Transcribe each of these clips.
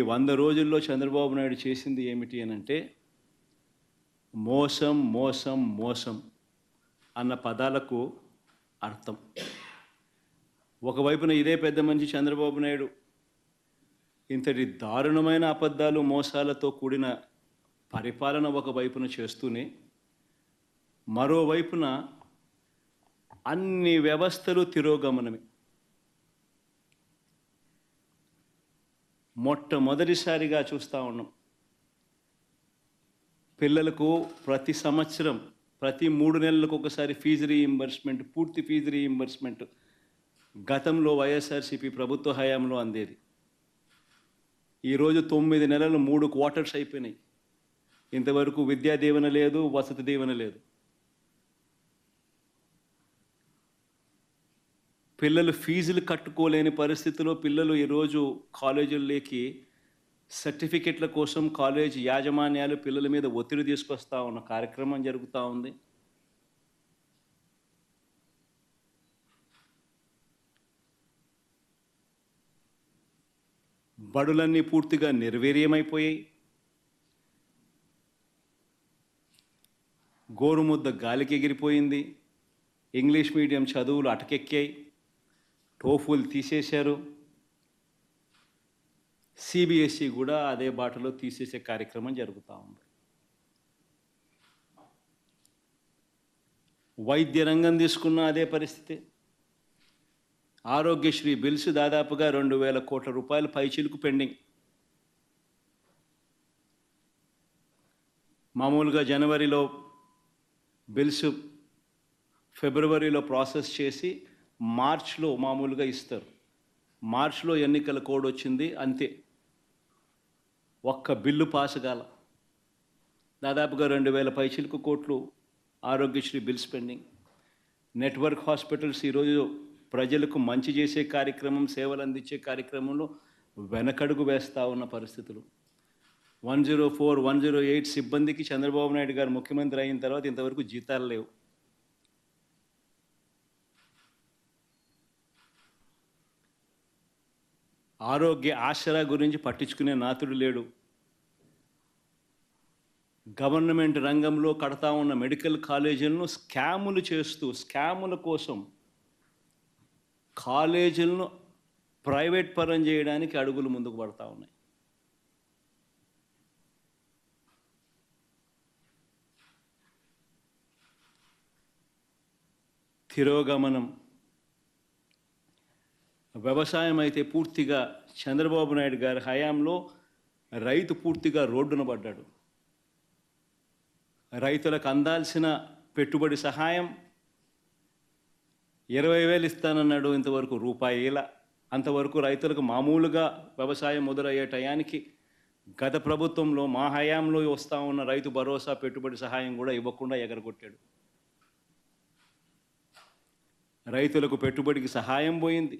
ఈ వంద రోజుల్లో చంద్రబాబు నాయుడు చేసింది ఏమిటి అని అంటే మోసం మోసం మోసం అన్న పదాలకు అర్థం. ఒకవైపున ఇదే పెద్ద మనిషి చంద్రబాబు నాయుడు ఇంతటి దారుణమైన అబద్ధాలు మోసాలతో కూడిన పరిపాలన ఒకవైపున చేస్తూనే మరోవైపున అన్ని వ్యవస్థలు తిరోగమనమే. మొట్టమొదటిసారిగా చూస్తూ ఉన్నాం. పిల్లలకు ప్రతి సంవత్సరం ప్రతి మూడు నెలలకు ఒకసారి ఫీజు రీఇంబర్స్మెంట్ పూర్తి ఫీజు రీఇంబర్స్మెంట్ గతంలో వైఎస్ఆర్సీపీ ప్రభుత్వ హయాంలో అందేది. ఈరోజు తొమ్మిది నెలలు మూడు క్వార్టర్స్ అయిపోయినాయి. ఇంతవరకు విద్యా దీవెన లేదు వసతి దీవెన లేదు. పిల్లలు ఫీజులు కట్టుకోలేని పరిస్థితిలో పిల్లలు ఈరోజు కాలేజీల్లోకి సర్టిఫికెట్ల కోసం కాలేజ్ యాజమాన్యాలు పిల్లల మీద ఒత్తిడి తీసుకొస్తా ఉన్న కార్యక్రమం జరుగుతూ ఉంది. బడులన్నీ పూర్తిగా నిర్వీర్యమైపోయాయి. గోరుముద్ద గాలికి ఎగిరిపోయింది. ఇంగ్లీష్ మీడియం చదువులు అటకెక్కాయి. టోఫుల్ తీసేశారు. సిబిఎస్ఈ కూడా అదే బాటలో తీసేసే కార్యక్రమం జరుగుతూ ఉంది. వైద్య రంగం తీసుకున్న అదే పరిస్థితి. ఆరోగ్యశ్రీ బిల్స్ దాదాపుగా రెండు వేల కోట్ల రూపాయలు పైచిలుకు పెండింగ్. మామూలుగా జనవరిలో బిల్స్ ఫిబ్రవరిలో ప్రాసెస్ చేసి మార్చ్లో మామూలుగా ఇస్తారు. మార్చ్లో ఎన్నికల కోడ్ వచ్చింది అంతే. ఒక్క బిల్లు పాస్ కాల. దాదాపుగా రెండు వేల పైచిలకు కోట్లు Aarogyasri bills pending. Network hospitals ఈరోజు ప్రజలకు మంచి చేసే కార్యక్రమం సేవలు అందించే కార్యక్రమంలో వెనకడుగు వేస్తూ ఉన్న పరిస్థితులు. One zero four one zero eight సిబ్బందికి చంద్రబాబు నాయుడు గారు ముఖ్యమంత్రి అయిన తర్వాత ఇంతవరకు జీతాలు లేవు. ఆరోగ్య ఆసరా గురించి పట్టించుకునే నాతుడు లేడు. గవర్నమెంట్ రంగంలో కడతా ఉన్న మెడికల్ కాలేజీలను స్కాములు చేస్తూ స్కాముల కోసం కాలేజీలను ప్రైవేట్ పరం చేయడానికి అడుగులు ముందుకు పడతా ఉన్నాయి. తిరోగమనం వ్యవసాయం అయితే పూర్తిగా చంద్రబాబు నాయుడు గారి హయాంలో రైతు పూర్తిగా రోడ్డున పడ్డాడు. రైతులకు అందాల్సిన పెట్టుబడి సహాయం ఇరవై వేలు ఇస్తానన్నాడు ఇంతవరకు రూపాయిల అంతవరకు రైతులకు మామూలుగా వ్యవసాయం మొదలయ్యే టయానికి గత ప్రభుత్వంలో మా హయాంలో వస్తూ ఉన్న రైతు భరోసా పెట్టుబడి సహాయం కూడా ఇవ్వకుండా ఎగరగొట్టాడు. రైతులకు పెట్టుబడికి సహాయం పోయింది.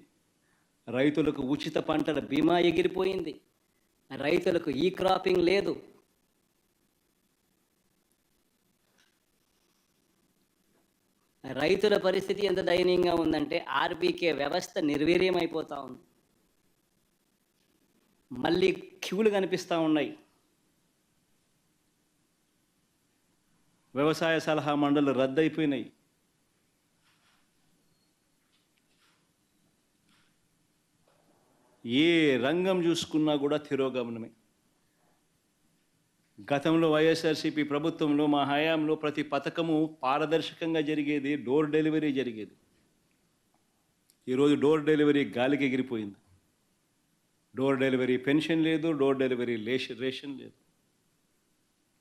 రైతులకు ఉచిత పంటల బీమా ఎగిరిపోయింది. రైతులకు ఈ క్రాపింగ్ లేదు. రైతుల పరిస్థితి ఎంత దయనీయంగా ఉందంటే ఆర్బీకే వ్యవస్థ నిర్వీర్యం ఉంది. మళ్ళీ క్యూలు కనిపిస్తూ ఉన్నాయి. వ్యవసాయ సలహా మండలి రద్దయిపోయినాయి. ఏ రంగం చూసుకున్నా కూడా తిరోగమనమే. గతంలో వైఎస్ఆర్సీపీ ప్రభుత్వంలో మా హయాంలో ప్రతి పథకము పారదర్శకంగా జరిగేది డోర్ డెలివరీ జరిగేది. ఈరోజు డోర్ డెలివరీ గాలికి ఎగిరిపోయింది. డోర్ డెలివరీ పెన్షన్ లేదు డోర్ డెలివరీ లేష రేషన్ లేదు.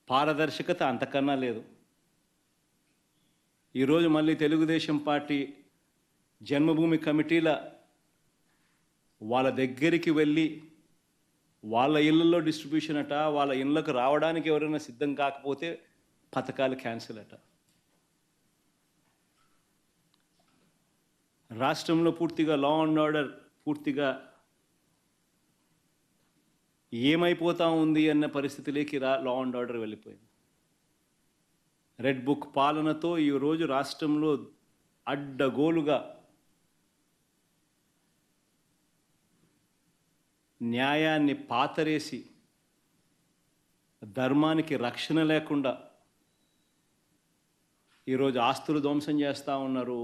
పారదర్శకత అంతకన్నా లేదు. ఈరోజు మళ్ళీ తెలుగుదేశం పార్టీ జన్మభూమి కమిటీల వాళ్ళ దగ్గరికి వెళ్ళి వాళ్ళ ఇళ్ళల్లో డిస్ట్రిబ్యూషన్ అట వాళ్ళ ఇళ్ళకు రావడానికి ఎవరైనా సిద్ధం కాకపోతే పథకాలు క్యాన్సిల్ అట. రాష్ట్రంలో పూర్తిగా లా అండ్ ఆర్డర్ పూర్తిగా ఏమైపోతా ఉంది అన్న పరిస్థితిలోకి రా లా అండ్ ఆర్డర్ వెళ్ళిపోయింది. రెడ్ బుక్ పాలనతో ఈరోజు రాష్ట్రంలో అడ్డగోలుగా న్యాయాన్ని పాతరేసి ధర్మానికి రక్షణ లేకుండా ఈరోజు ఆస్తులు ధ్వంసం చేస్తూ ఉన్నారు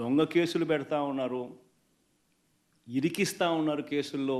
దొంగ కేసులు పెడతా ఉన్నారు ఇరికిస్తూ ఉన్నారు కేసుల్లో.